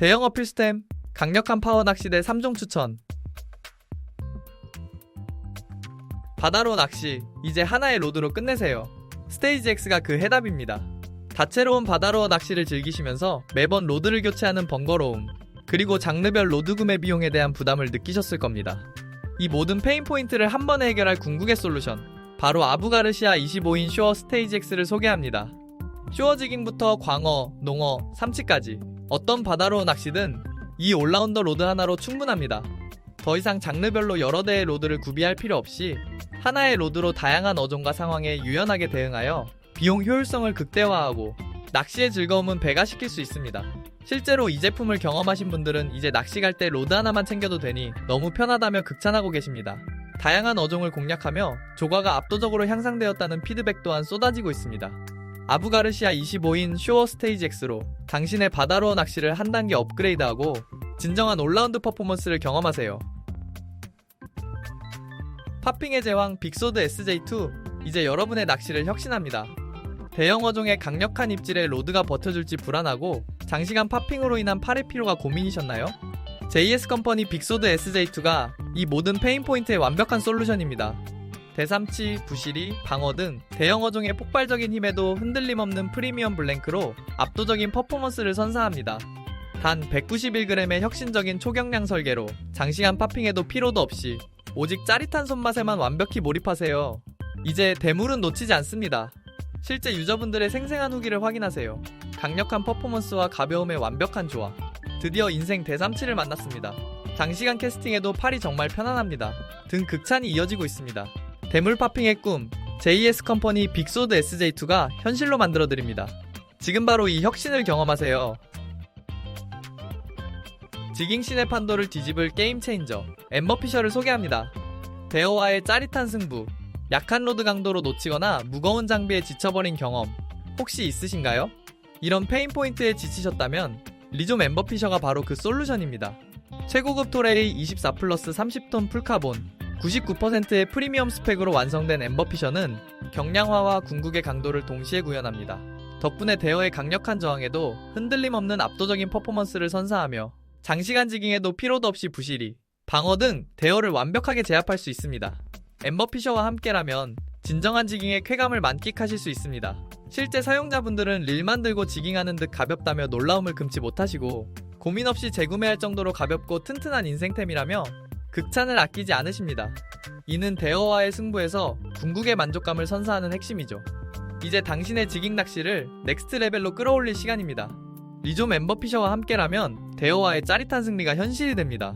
대형 어필 스템, 강력한 파워 낚시대 3종 추천. 바다로 낚시, 이제 하나의 로드로 끝내세요. 스테이지 X가 그 해답입니다. 다채로운 바다로 낚시를 즐기시면서 매번 로드를 교체하는 번거로움, 그리고 장르별 로드 구매 비용에 대한 부담을 느끼셨을 겁니다. 이 모든 페인 포인트를 한 번에 해결할 궁극의 솔루션, 바로 아부가르시아 25인 쇼어 스테이지 X를 소개합니다. 쇼어 지깅부터 광어, 농어, 삼치까지 어떤 바다로 낚시든 이 올라운더 로드 하나로 충분합니다. 더 이상 장르별로 여러 대의 로드를 구비할 필요 없이 하나의 로드로 다양한 어종과 상황에 유연하게 대응하여 비용 효율성을 극대화하고 낚시의 즐거움은 배가시킬 수 있습니다. 실제로 이 제품을 경험하신 분들은 이제 낚시 갈 때 로드 하나만 챙겨도 되니 너무 편하다며 극찬하고 계십니다. 다양한 어종을 공략하며 조과가 압도적으로 향상되었다는 피드백 또한 쏟아지고 있습니다. 아부가르시아 25인 쇼어 스테이지 X로 당신의 바다로 낚시를 한 단계 업그레이드하고 진정한 올라운드 퍼포먼스를 경험하세요. 파핑의 제왕 빅소드 SJ2 이제 여러분의 낚시를 혁신합니다. 대형 어종의 강력한 입질에 로드가 버텨줄지 불안하고 장시간 파핑으로 인한 팔의 피로가 고민이셨나요? JS 컴퍼니 빅소드 SJ2가 이 모든 페인 포인트의 완벽한 솔루션입니다. 대삼치, 부시리, 방어 등 대형 어종의 폭발적인 힘에도 흔들림 없는 프리미엄 블랭크로 압도적인 퍼포먼스를 선사합니다. 단 191g의 혁신적인 초경량 설계로 장시간 파핑에도 피로도 없이 오직 짜릿한 손맛에만 완벽히 몰입하세요. 이제 대물은 놓치지 않습니다. 실제 유저분들의 생생한 후기를 확인하세요. 강력한 퍼포먼스와 가벼움의 완벽한 조화. 드디어 인생 대삼치를 만났습니다. 장시간 캐스팅에도 팔이 정말 편안합니다. 등 극찬이 이어지고 있습니다. 대물 파핑의 꿈 JS 컴퍼니 빅소드 SJ2가 현실로 만들어드립니다. 지금 바로 이 혁신을 경험하세요. 지깅신의 판도를 뒤집을 게임 체인저 엠버 피셔를 소개합니다. 대어와의 짜릿한 승부, 약한 로드 강도로 놓치거나 무거운 장비에 지쳐버린 경험 혹시 있으신가요? 이런 페인 포인트에 지치셨다면 리좀 엠버피셔가 바로 그 솔루션입니다. 최고급 토레이 24 플러스 30톤 풀카본 99%의 프리미엄 스펙으로 완성된 엠버피셔는 경량화와 궁극의 강도를 동시에 구현합니다. 덕분에 대어의 강력한 저항에도 흔들림 없는 압도적인 퍼포먼스를 선사하며 장시간 지깅에도 피로도 없이 부실이, 방어 등 대어를 완벽하게 제압할 수 있습니다. 엠버피셔와 함께라면 진정한 지깅의 쾌감을 만끽하실 수 있습니다. 실제 사용자분들은 릴 만 들고 지깅하는 듯 가볍다며 놀라움을 금치 못하시고 고민 없이 재구매할 정도로 가볍고 튼튼한 인생템이라며 극찬을 아끼지 않으십니다. 이는 대어와의 승부에서 궁극의 만족감을 선사하는 핵심이죠. 이제 당신의 지깅 낚시를 넥스트 레벨로 끌어올릴 시간입니다. 리좀 엠버피셔와 함께라면 대어와의 짜릿한 승리가 현실이 됩니다.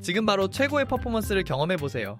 지금 바로 최고의 퍼포먼스를 경험해보세요.